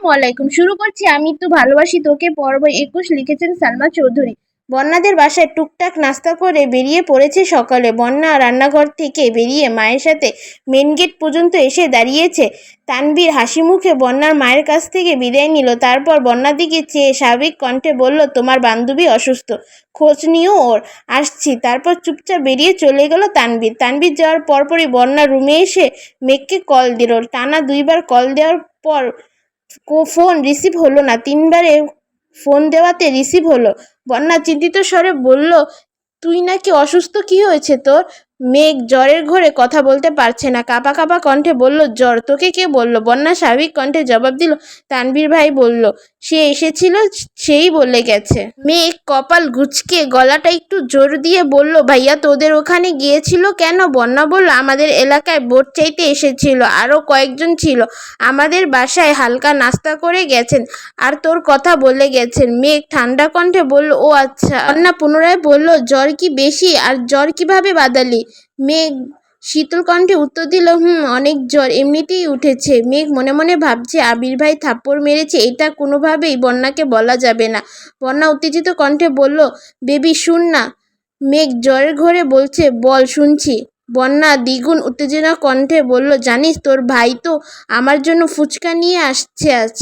আসসালামু আলাইকুম। শুরু করছি, আমি তো ভালোবাসি তোকে, পর্ব একুশ লিখেছেন সালমা চৌধুরী। বন্যাদের বাসায় টুকটাক নাস্তা করে বেরিয়ে পড়েছে সকালে। বন্যা রান্নাঘর থেকে বেরিয়ে মায়ের সাথে মেন গেট পর্যন্ত এসে দাঁড়িয়েছে। তানবীর হাসি মুখে বন্যার মায়ের কাছ থেকে বিদায় নিল। তারপর বন্যার দিকে চেয়ে স্বাভাবিক কণ্ঠে বলল, তোমার বান্ধবী অসুস্থ। খোঁজ নিও ওর। আসছি। তারপর চুপচাপ বেরিয়ে চলে গেল তানবীর তানবীর যাওয়ার পরপরই বন্যা রুমে এসে মেঘকে কল দিল। টানা দুইবার কল দেওয়ার পর ফোন রিসিভ হলো না। তিনবারে ফোন দেওয়াতে রিসিভ হলো। বন্যা চিন্তিত স্বরে বলল, তুই নাকি অসুস্থ? কি হয়েছে তোর? মেঘ জ্বরের ঘরে কথা বলতে পারছে না। কাপা কাপা কণ্ঠে বলল, জ্বর, তোকে কে বলল? বন্যা স্বাভাবিক কণ্ঠে জবাব দিল, তানভীর ভাই বলল, সে এসেছিল, সেই বলে গেছে। মেঘ কপাল গুচকে গলাটা একটু জোর দিয়ে বলল, ভাইয়া, তোদের ওখানে গিয়েছিল কেন? বন্যা বলল, আমাদের এলাকায় বোট চাইতে এসেছিল আরও কয়েকজন ছিল। আমাদের বাসায় হালকা নাস্তা করে গেছেন আর তোর কথা বলে গেছেন। মেঘ ঠান্ডা কণ্ঠে বলল, ও আচ্ছা। অন্না পুনরায় বলল, জ্বর কি বেশি? আর জ্বর কীভাবে বাদালি? মেঘ। শীতল কণ্ঠে উত্তর দিল, হুম, অনেক জ্বর, এমনিতেই উঠেছে। মেঘ মনে মনে ভাবছে, আবির ভাই থাপ্পড় মেরেছে, এটা কোনোভাবেই বন্যাকে বলা যাবে না। বন্যা উত্তেজিত কণ্ঠে বলল, বেবি, শুন না। মেঘ জ্বরের ঘরে বলছে, বল, শুনছি। বন্যা দ্বিগুণ উত্তেজনা কণ্ঠে বলল, জানিস, তোর ভাই তো আমার জন্য ফুচকা নিয়ে আসছে আজ।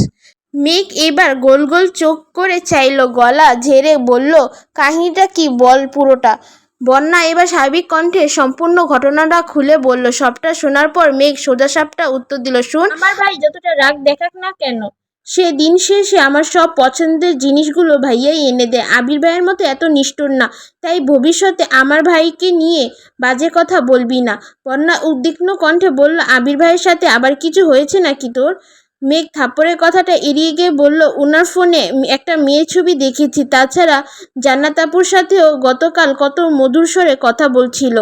মেঘ এবার গোল গোল চোখ করে চাইলো, গলা ঝেড়ে বলল, কাহিনীটা কি বল পুরোটা? বন্যা এবার স্বাভাবিক কণ্ঠে সম্পূর্ণ ঘটনাটা খুলে বলল, সবটা শোনার পর মেঘ সোজাসাপটা উত্তর দিল, শোন। আমার ভাই যতটা রাগ দেখাক না কেন, সে দিন শেষে আমার সব পছন্দের জিনিসগুলো ভাইয়াই এনে দেয়। আবির ভাইয়ের মতো এত নিষ্ঠুর না, তাই ভবিষ্যতে আমার ভাইকে নিয়ে বাজে কথা বলবি না। বন্যা উদ্বিগ্ন কণ্ঠে বলল, আবির ভাইয়ের সাথে আবার কিছু হয়েছে নাকি তোর? মেঘ থাপ্পড়ের কথাটা এড়িয়ে গিয়ে বলল ওনার ফোনে একটা মেয়ের ছবি দেখেছি। তাছাড়া জান্নাত আপুর সাথেও গতকাল কত মধুর স্বরে কথা বলছিল।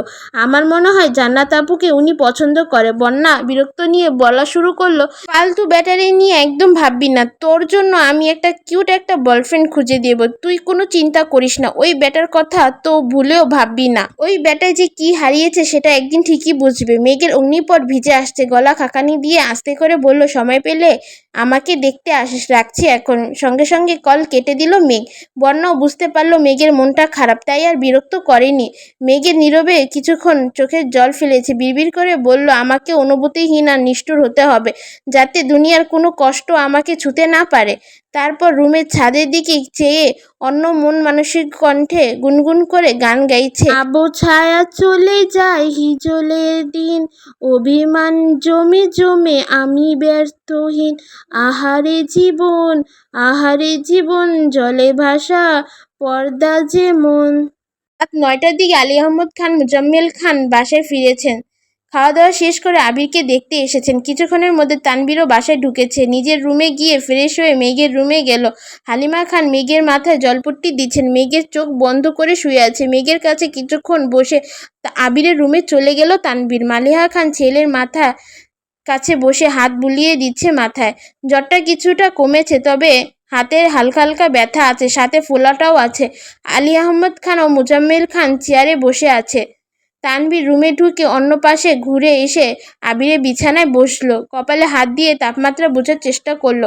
আমার মনে হয় জান্নাত আপুকে উনি পছন্দ করে। বন্যা বিরক্ত নিয়ে বলা শুরু করল, ফালতু ব্যাটারি নিয়ে একদম ভাববি না। তোর জন্য আমি একটা কিউট একটা বয়ফ্রেন্ড খুঁজে দেব। তুই কোনো চিন্তা করিস না। ওই ব্যাটার কথা তো ভুলেও ভাববি না। ওই ব্যাটায় যে কি হারিয়েছে সেটা একদিন ঠিকই বুঝবে। মেঘের অগ্নিপট ভিজে আসছে। গলা খাকানি দিয়ে আস্তে করে বলল, সময় পেলে আমাকে দেখতে আসিস, রাখছি এখন। সঙ্গে সঙ্গে কল কেটে দিল মেঘ। বন্যাও বুঝতে পারল মেঘের মনটা খারাপ, তাই আর বিরক্ত করেনি। মেঘের নীরবে কিছুক্ষণ চোখের জল ফেলেছে, বিড়বিড় করে বলল, আমাকে অনুভূতিহীন আর নিষ্ঠুর হতে হবে, যাতে দুনিয়ার কোনো কষ্ট আমাকে ছুতে না পারে। তারপর রুমের ছাদের দিকে চেয়ে অন্য মন মানসিক কণ্ঠে গুনগুন করে গান গাইছে। আবো ছায়া চলে যায় হিজলের দিন অভিমান জমে জমে আমি ব্যর্থহীন। আহারে জীবন আহারে জীবন জলে ভাসা পর্দা যেমন। রাত নয়টার দিকে আলী আহমদ খান মুজাম্মেল খান বাসায় ফিরেছেন। খাওয়া দাওয়া শেষ করে আবিরকে দেখতে এসেছেন। কিছুক্ষণের মধ্যে তানবীরও বাসায় ঢুকেছে। নিজের রুমে গিয়ে ফ্রেশ হয়ে মেঘের রুমে গেল। হালিমা খান মেঘের মাথায় জলপট্টি দিচ্ছেন। মেঘের চোখ বন্ধ করে শুয়ে আছে। মেঘের কাছে কিছুক্ষণ বসে আবিরের রুমে চলে গেল তানবীর মালিহা খান ছেলের মাথা কাছে বসে হাত বুলিয়ে দিচ্ছে মাথায়। জ্বরটা কিছুটা কমেছে, তবে হাতের হালকা হালকা ব্যথা আছে, সাথে ফোলাটাও আছে। আলী আহমদ খান ও মুজাম্মেল খান চেয়ারে বসে আছে। তানভীর রুমে ঢুকে অন্য পাশে ঘুরে এসে আবিরের বিছানায় বসল। কপালে হাত দিয়ে তাপমাত্রা বোঝার চেষ্টা করল।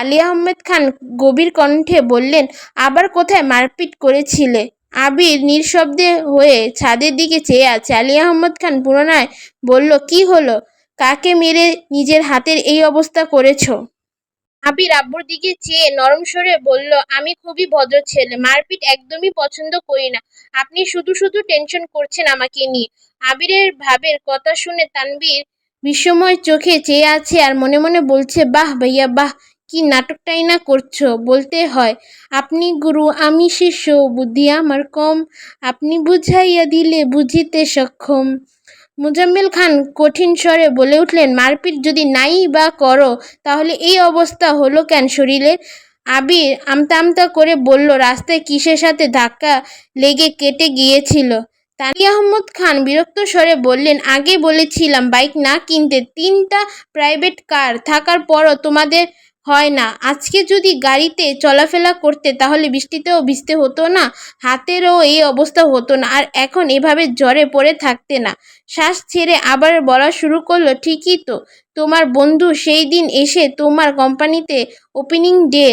আলী আহমেদ খান গভীর কণ্ঠে বললেন, আবার কোথায় মারপিট করেছিলে? আবির নিঃশব্দে হয়ে ছাদের দিকে চেয়ে আছে। আলী আহমদ খান পুনরায় বলল, কি হলো? কাকে মেরে নিজের হাতের এই অবস্থা করেছ? আবির আব্বুর দিকে চেয়ে নরম স্বরে বলল, আমি খুবই ভদ্র ছেলে, মারপিট একদমই পছন্দ করি না। আপনি শুধু শুধু টেনশন করছেন আমাকে নিয়ে আবিরের ভাবের কথা শুনে তানবীর বিস্ময় চোখে চেয়ে আছে আর মনে মনে বলছে, বাহ ভাইয়া, বাহ, কি নাটকটাই না করছ? বলতে হয়, আপনি গুরু, আমি শিষ্য, বুদ্ধি আমার কম। আপনি বুঝাইয়া দিলে বুঝিতে সক্ষম। মুজাম্মেল খান কঠিন স্বরে বলে উঠলেন, মারপিট যদি নাই বা করো, তাহলে এই অবস্থা হলো কেন? শরীরের আবির আমতা আমতা করে বলল, রাস্তায় কিসের সাথে ধাক্কা লেগে কেটে গিয়েছিল? তানি আহমদ খান বিরক্ত স্বরে বললেন, আগে বলেছিলাম, বাইক না কিনতে তিনটা প্রাইভেট কার থাকার পরও তোমাদের হয় না। আজকে যদি গাড়িতে চলাফেরা করতে, তাহলে বৃষ্টিতেও ভিজতে হতো না, হাতেরও এই অবস্থা হতো না, আর এখন এভাবে জ্বরে পড়ে থাকতে না। শ্বাস ছেড়ে আবার বলা শুরু করল, ঠিকই তো, তোমার বন্ধু সেই দিন এসে তোমার কোম্পানিতে ওপেনিং ডে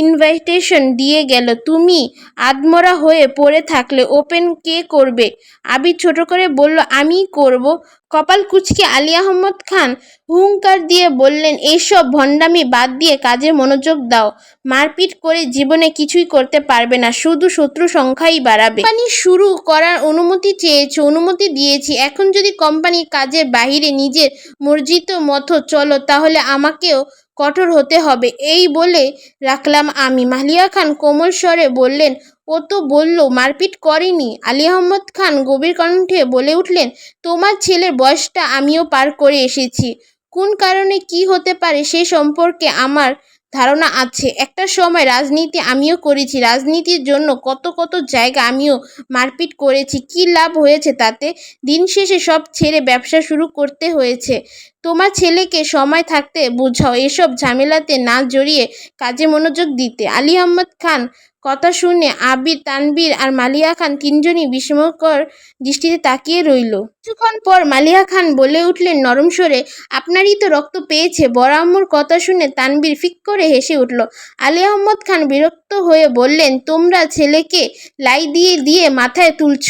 ইনভাইটেশন দিয়ে গেল। তুমি আদমরা হয়ে পড়ে থাকলে ওপেন কে করবে? আবির ছোট করে বলল আমিই করব। কপাল কুচকে আলী আহমদ খান হুঙ্কার দিয়ে বললেন এইসব ভণ্ডামি বাদ দিয়ে কাজে মনোযোগ দাও। মারপিট করে জীবনে কিছুই করতে পারবে না। শুধু শত্রু সংখ্যাই বাড়াবে। কোম্পানি শুরু করার অনুমতি চেয়েছে, অনুমতি দিয়েছি। এখন যদি কোম্পানি কাজের বাহিরে নিজের মর্জিত মতো চলো, তাহলে আমাকেও কঠোর হতে হবে। এই বলে রাখলাম আমি। মালিয়া খান কোমল স্বরে বললেন, ও তো বলল, মারপিট করেনি। আলী আহমদ খান গভীর কণ্ঠে বলে উঠলেন, তোমার ছেলের বয়সটা আমিও পার করে এসেছি। কোন কারণে কি হতে পারে সে সম্পর্কে আমার ধারণা আছে। একটা সময় রাজনীতি আমিও করেছি। রাজনীতির জন্য কত কত জায়গা আমিও মারপিট করেছি। কি লাভ হয়েছে তাতে? দিন শেষে সব ছেড়ে ব্যবসা শুরু করতে হয়েছে। তোমার ছেলেকে সময় থাকতে বোঝাও, এসব ঝামেলাতে না জড়িয়ে কাজে মনোযোগ দিতে। আলী আহম্মদ খান কথা শুনে আবির তানবীর আর মালিয়া খান তিনজনই বিস্ময়কর দৃষ্টিতে তাকিয়ে রইল। কিছুক্ষণ পর মালিয়া খান বলে উঠলেন, নরম স্বরে, আপনারই তো রক্ত পেয়েছে। বড় আম্মুর কথা শুনে তানবীর ফিক করে হেসে উঠল। আলী আহমদ খান বিরক্ত হয়ে বললেন, তোমরা ছেলেকে লাই দিয়ে দিয়ে মাথায় তুলছ।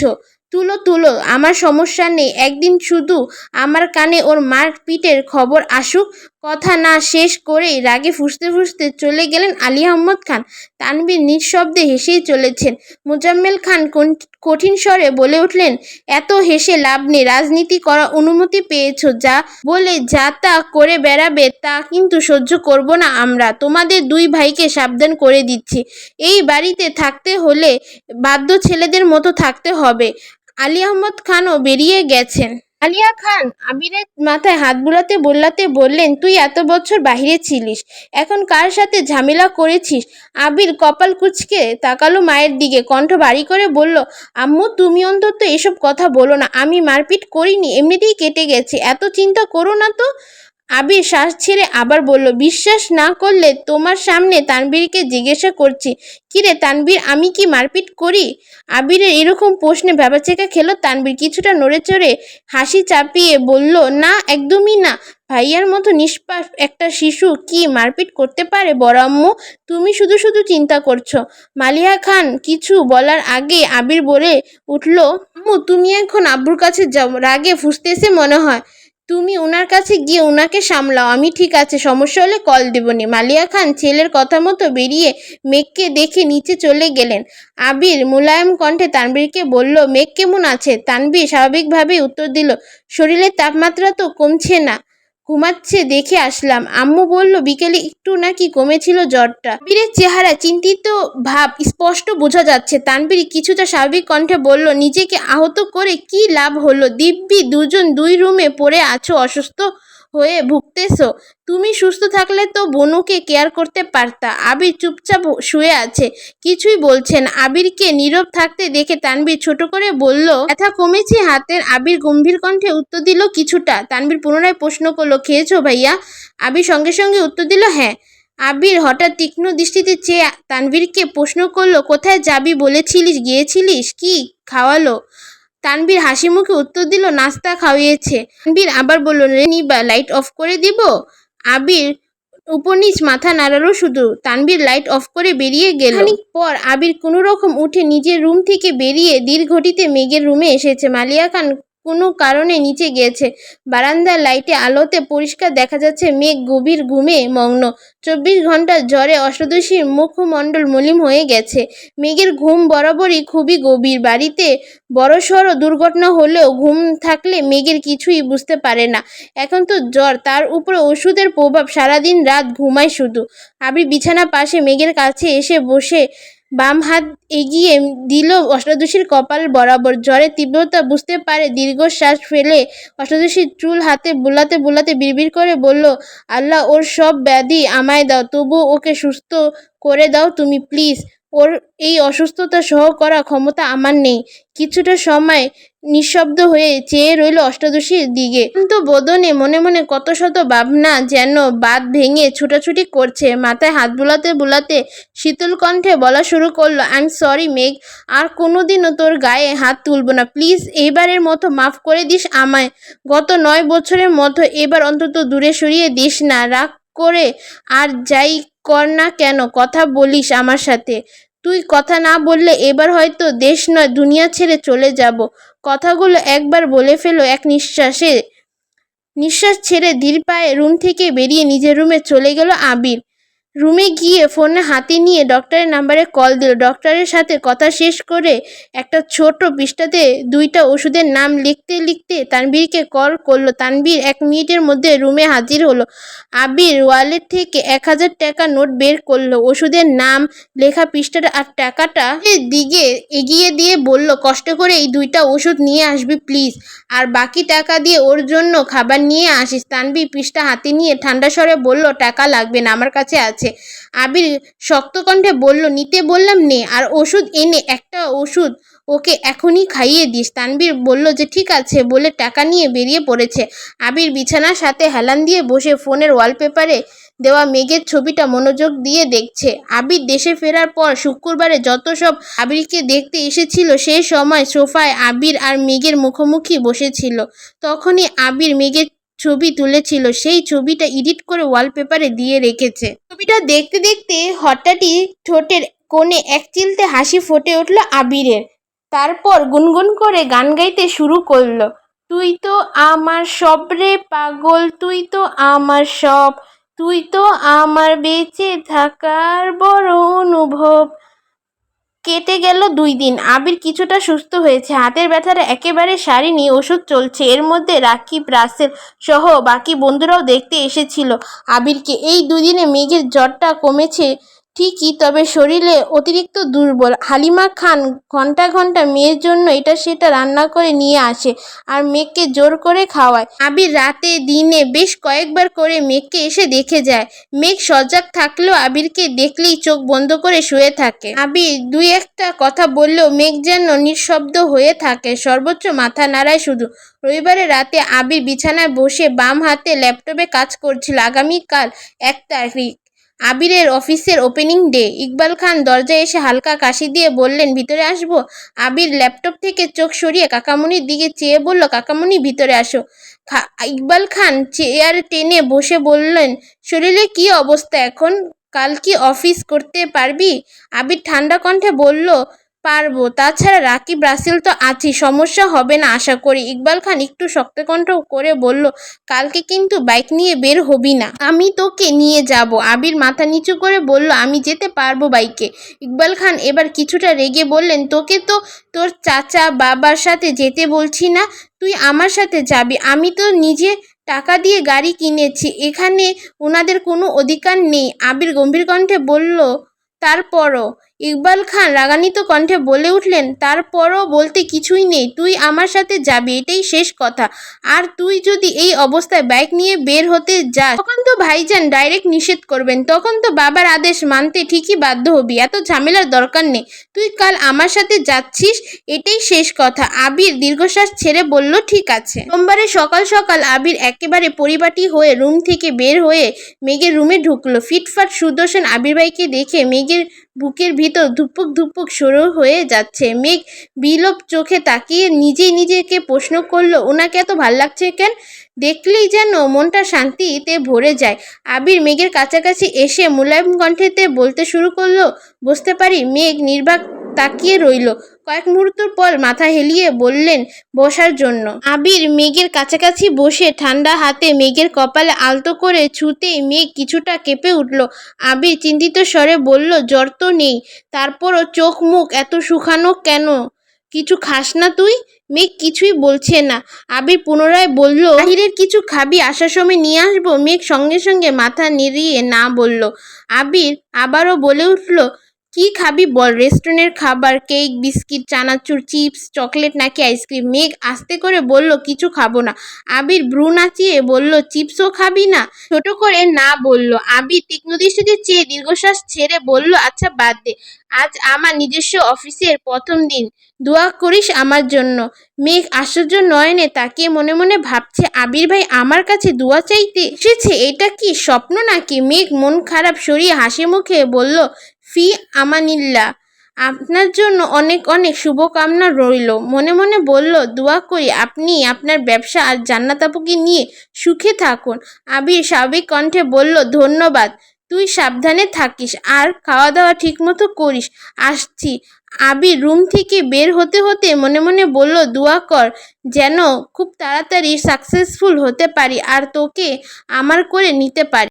তুলো তুলো, আমার সমস্যা নেই। একদিন শুধু আমার কানে ওর মার পিটের খবর আসুক কথা না শেষ করেই রাগে ফুসতে ফুসতে চলে গেলেন আলী আহমদ খান। তানবীর নিঃশব্দে হেসেই চলেছেন। মোজাম্মেল খান কঠিন স্বরে বলে উঠলেন, এত হেসে লাভ নেই, রাজনীতি করার অনুমতি পেয়েছ যা বলে যা তা করে বেড়াবে, তা কিন্তু সহ্য করব না আমরা। তোমাদের দুই ভাইকে সাবধান করে দিচ্ছি। এই বাড়িতে থাকতে হলে বাধ্য ছেলেদের মতো থাকতে হবে। আলী আহমদ খানও বেরিয়ে গেছেন। আলিয়া খান আবিরের মাথায় হাত বুলাতে বললাতে বললেন, তুই এত বছর বাহিরে ছিলিস, এখন কার সাথে ঝামেলা করেছিস? আবির কপাল কুচকে তাকালো মায়ের দিকে, কণ্ঠ বাড়ি করে বলল, আম্মু, তুমি অন্তত এসব কথা বলো না, আমি মারপিট করিনি, এমনিতেই কেটে গেছে, এত চিন্তা করো না তো। আবির শ্বাস ছেড়ে আবার বলল, বিশ্বাস না করলে তোমার সামনে তানবীরকে জিজ্ঞাসা করছি। কিরে তানবীর আমি কি মারপিট করি? আবিরের এরকম প্রশ্নে ভেবাচেকা খেলো তানবীর কিছুটা নড়ে চড়ে হাসি চাপিয়ে বলল, না, একদমই না। ভাইয়ার মতো নিষ্পাপ একটা শিশু কি মারপিট করতে পারে বড় আম্মু? তুমি শুধু শুধু চিন্তা করছ। মালিয়া খান, কিছু বলার আগে আবির বলে উঠল, আম্মু, তুমি এখন আব্বুর কাছে যাও। রাগে ফুসতেছে মনে হয়। তুমি ওনার কাছে গিয়ে ওনাকে সামলাও। আমি ঠিক আছে, সমস্যা হলে কল দেবনি। মালিয়া খান ছেলের কথা মতো বেরিয়ে মেঘকে দেখে নিচে চলে গেলেন। আবির মুলায়ম কণ্ঠে তানবীরকে বলল, মেঘ কেমন আছে? তানবীর স্বাভাবিকভাবেই উত্তর দিল, শরীরের তাপমাত্রা তো কমছে না। ঘুমাচ্ছে দেখে আসলাম। আম্মু বলল, বিকেলে একটু নাকি কমেছিল জ্বরটা। বীরের চেহারা চিন্তিত ভাব স্পষ্ট বোঝা যাচ্ছে। তানবীর কিছুটা স্বাভাবিক কণ্ঠে বলল, নিজেকে আহত করে কি লাভ হলো? দিব্যি দুজন দুই রুমে পড়ে আছো, অসুস্থ হয়ে ভুগতেছো। তুমি সুস্থ থাকলে তো বনুকে কেয়ার করতে পারতা। আবির চুপচাপ শুয়ে আছে। কিছুই বলছেন আবিরকে নীরব থাকতে দেখে তানবীর ছোট করে বলল, ব্যথা কমেছে হাতের। আবির গম্ভীর কণ্ঠে উত্তর দিল, কিছুটা। তানবীর পুনরায় প্রশ্ন করল, খেয়েছো ভাইয়া? আবির সঙ্গে সঙ্গে উত্তর দিল হ্যাঁ। আবির হঠাৎ তীক্ষ্ণ দৃষ্টিতে চেয়ে তানবীরকে প্রশ্ন করল, কোথায় যাবি বলেছিলিস? গিয়েছিলিস? কি খাওয়ালো? তানবীর হাসি মুখে উত্তর দিল, নাস্তা খাওয়িয়েছে। তানবীর আবার বলল নিবা লাইট অফ করে দিব? আবির উপর নিচ মাথা নাড়ালো শুধু। তানবীর লাইট অফ করে বেরিয়ে গেল। পর আবির কোনো রকম উঠে নিজের রুম থেকে বেরিয়ে দীর্ঘটিতে মেঘের রুমে এসেছে। মালিয়া খান কোনো কারণে নিচে গিয়েছে। বারান্দার লাইটে আলোতে পরিষ্কার দেখা যাচ্ছে মেঘ গভীর ঘুমে মগ্ন। চব্বিশ ঘণ্টার জ্বরে অষ্টদশীর মুখমণ্ডল মলিম হয়ে গেছে। মেঘের ঘুম বরাবরই খুবই গভীর। বাড়িতে বড়সড় দুর্ঘটনা হলেও ঘুম থাকলে মেঘের কিছুই বুঝতে পারে না। এখন তো জ্বর, তার উপরে ওষুধের প্রভাব সারাদিন রাত ঘুমায় শুধু। আবির বিছানা পাশে মেঘের কাছে এসে বসে বাম হাত এগিয়ে দিল অষ্টাদশীর কপাল বরাবর। জ্বরের তীব্রতা বুঝতে পারে, দীর্ঘশ্বাস ফেলে অষ্টাদশীর চুল হাতে বুলাতে বুলাতে বিড়বিড় করে বলল, আল্লাহ, ওর সব ব্যাধি আমায় দাও তবু ওকে সুস্থ করে দাও তুমি, প্লিজ। ওর এই অসুস্থতা সহ করার ক্ষমতা আমার নেই। কিছুটা সময় নিঃশব্দ হয়ে চেয়ে রইল অষ্টাদশীর দিকে। কিন্তু বদনে মনে মনে কত শত ভাবনা যেন বাদ ভেঙে ছুটাছুটি করছে। মাথায় হাত বুলাতে বুলাতে শীতল কণ্ঠে বলা শুরু করল আই এম সরি মেঘ, আর কোনোদিনও তোর গায়ে হাত তুলব না। প্লিজ, এইবারের মতো মাফ করে দিস আমায়। গত নয় বছরের মতো এবার অন্তত দূরে সরিয়ে দিস না। রাগ করে আর যাই কর না কেন, কথা বলিস আমার সাথে। তুই কথা না বললে এবার হয়তো দেশ নয়, দুনিয়া ছেড়ে চলে যাব। কথাগুলো একবার বলে ফেলো এক নিঃশ্বাসে। নিঃশ্বাস ছেড়ে ধীর পায়ে রুম থেকে বেরিয়ে নিজের রুমে চলে গেল আবির। রুমে গিয়ে ফোনে হাতে নিয়ে ডক্টরের নাম্বারে কল দিল। ডক্টরের সাথে কথা শেষ করে একটা ছোট পৃষ্ঠাতে দুইটা ওষুধের নাম লিখতে লিখতে তানবীরকে কল করল। তানবীর এক মিনিটের মধ্যে রুমে হাজির হলো। আবির ওয়ালেট থেকে এক হাজার টাকা নোট বের করল। ওষুধের নাম লেখা পৃষ্ঠাটা আর টাকাটা দিকে এগিয়ে দিয়ে বলল, কষ্ট করে এই দুইটা ওষুধ নিয়ে আসবি প্লিজ আর বাকি টাকা দিয়ে ওর জন্য খাবার নিয়ে আসিস। তানবীর পৃষ্ঠা হাতে নিয়ে ঠান্ডা স্বরে বলল, টাকা লাগবে না, আমার কাছে আছে। আবির শক্ত কণ্ঠে বলল, নিতে বললাম নে, আর ওষুধ এনে, একটা ওষুধ ওকে এখনই খাইয়ে দিস। তানবীর বলল, যে ঠিক আছে, বলে টাকা নিয়ে বেরিয়ে পড়েছে। আবির বিছানার সাথে হেলান দিয়ে বসে ফোনের ওয়ালপেপারে দেওয়া মেঘের ছবিটা মনোযোগ দিয়ে দেখছে। আবির দেশে ফেরার পর শুক্রবারে যত সব আবিরকে দেখতে এসেছিল, সেই সময় সোফায় আবির আর মেঘের মুখোমুখি বসেছিল। তখনই আবির মেঘের ছবি তুলেছিল, সেই ছবিটা এডিট করে ওয়ালপেপারে দিয়ে রেখেছে। ছবিটা দেখতে দেখতে হঠাৎই ঠোঁটের কোণে এক চিলতে হাসি ফুটে উঠল আবিরের। তারপর গুনগুন করে গান গাইতে শুরু করল, তুই তো আমার সব রে পাগল, তুই তো আমার সব, তুই তো আমার বেঁচে থাকার বড় অনুভব। কেটে গেল দুই দিন। আবির কিছুটা সুস্থ হয়েছে। হাতের ব্যথাটা একেবারে সারিনি ওষুধ চলছে। এর মধ্যে রাকিব, রাসেল সহ বাকি বন্ধুরাও দেখতে এসেছিল। আবিরকে এই দুদিনে মেঘের জ্বরটা কমেছে ঠিকই, তবে শরীরে অতিরিক্ত দুর্বল। হালিমা খান ঘণ্টা ঘণ্টা মেয়ের জন্য এটা সেটা রান্না করে নিয়ে আসে আর মেয়েকে জোর করে খাওয়ায়। আবির রাতে দিনে বেশ কয়েকবার করে মেঘকে এসে দেখে যায়। মেঘ সজাগ থাকলেও আবিরকে দেখলেই চোখ বন্ধ করে শুয়ে থাকে। আবির দুই একটা কথা বললেও মেঘ যেন নিঃশব্দ হয়ে থাকে, সর্বোচ্চ মাথা নাড়ায় শুধু। রবিবারে রাতে আবির বিছানায় বসে বাম হাতে ল্যাপটপে কাজ করছিল। আগামীকাল এক তারিখ আবিরের অফিসের ওপেনিং ডে। ইকবাল খান দরজায় এসে হালকা কাশি দিয়ে বললেন, ভিতরে আসব? আবির ল্যাপটপ থেকে চোখ সরিয়ে কাকামুনির দিকে চেয়ে বলল কাকামুনি ভিতরে আসো। ইকবাল খান চেয়ার টেনে বসে বললেন, শরীরে কি অবস্থা এখন? কাল কি অফিস করতে পারবি? আবির ঠান্ডা কণ্ঠে বলল পারব। তাছাড়া রাকিব, রাসেল তো আছি সমস্যা হবে না, আশা করি। ইকবাল খান একটু শক্তকণ্ঠ করে বলল, কালকে কিন্তু বাইক নিয়ে বের হবি না। আমি তোকে নিয়ে যাব। আবির মাথা নিচু করে বলল, আমি যেতে পারব বাইকে। ইকবাল খান এবার কিছুটা রেগে বললেন, তোকে তো তোর চাচা বাবার সাথে যেতে বলছি না, তুই আমার সাথে যাবি। আমি তো নিজে টাকা দিয়ে গাড়ি কিনেছি, এখানে ওনাদের কোনো অধিকার নেই। আবির গম্ভীর কণ্ঠে বলল, তারপরও ইকবাল খান রাগান্বিত কণ্ঠে বলে উঠলেন, তারপরও বলতে কিছুই নেই, তুই আমার সাথে যাবি, এটাই শেষ কথা। আর তুই যদি এই অবস্থায় বাইক নিয়ে বের হতে যাস, তখন তো ভাইজান ডাইরেক্ট নিষেধ করবেন, তখন তো বাবার আদেশ মানতে ঠিকই বাধ্য হবি, এত ঝামেলার দরকার নেই। তুই কাল আমার সাথে যাচ্ছিস, এটাই শেষ কথা। আবির দীর্ঘশ্বাস ছেড়ে বলল, ঠিক আছে। সোমবারে সকাল সকাল আবির একেবারে পরিপাটি হয়ে রুম থেকে বের হয়ে মেঘের রুমে ঢুকলো। ফিটফাট সুদর্শন আবির ভাইকে দেখে মেঘের বুকের ভিতর ধুপুক ধুপুক শুরু হয়ে যাচ্ছে। মেঘ বিলোপ চোখে তাকিয়ে নিজেই নিজেকে প্রশ্ন করল, ওনাকে এত ভালো লাগছে কেন? দেখলেই যেন মনটা শান্তিতে ভরে যায়। আবির মেঘের কাছাকাছি এসে মুলায়ম কণ্ঠেতে বলতে শুরু করল, বুঝতে পারি। মেঘ নির্বাক তাকিয়ে রইল কয়েক মুহূর্ত পর মাথা হেলিয়ে বললেন বসার জন্য। আবির মেঘের কাছাকাছি বসে ঠান্ডা হাতে মেঘের কপালে আলতো করে ছুতেই মেঘ কিছুটা কেঁপে উঠল। আবির চিন্তিত স্বরে বলল, জ্বর তো নেই, তারপরও চোখ মুখ এত শুকানো কেন? কিছু খাস না তুই? মেঘ কিছুই বলছে না। আবির পুনরায় বলল, বাহিরের কিছু খাবি, আসার সময় নিয়ে আসব? মেঘ সঙ্গে সঙ্গে মাথা নেড়িয়ে না বলল। আবির আবারও বলে উঠল কী খাবি বল? রেস্টুরেন্টের খাবার, কেক, বিস্কিট, চানাচুর, চিপস, চকলেট নাকি আইসক্রিম? মেঘ আস্তে করে বলল, কিছু খাব না। আবির ভ্রু নাচিয়ে বলল, চিপসও খাবি না? ছোট করে না বলল, আবির তীক্ষ্ণ দৃষ্টিতে চেয়ে দীর্ঘশ্বাস ছেড়ে বলল আচ্ছা বাদ দে। আজ আমার নিজস্ব অফিসের প্রথম দিন। দোয়া করিস আমার জন্য। মেঘ আশ্চর্য নয়নে তাকে মনে মনে ভাবছে, আবির ভাই আমার কাছে দোয়া চাইতে এসেছে? এটা কি স্বপ্ন নাকি? মেঘ মন খারাপ সরিয়ে হাসি মুখে বলল ফি আমানিল্লা। আপনার জন্য অনেক অনেক শুভকামনা রইল। মনে মনে বলল, দোয়া করি আপনি আপনার ব্যবসা আর জান্নাত আপুকে নিয়ে সুখে থাকুন। আবির স্বাভাবিক কণ্ঠে বলল, ধন্যবাদ। তুই সাবধানে থাকিস আর খাওয়া দাওয়া ঠিকমতো করিস। আসছি। আবির রুম থেকে বের হতে হতে মনে মনে বলল, দোয়া কর যেন খুব তাড়াতাড়ি সাকসেসফুল হতে পারি আর তোকে আমার করে নিতে পারি।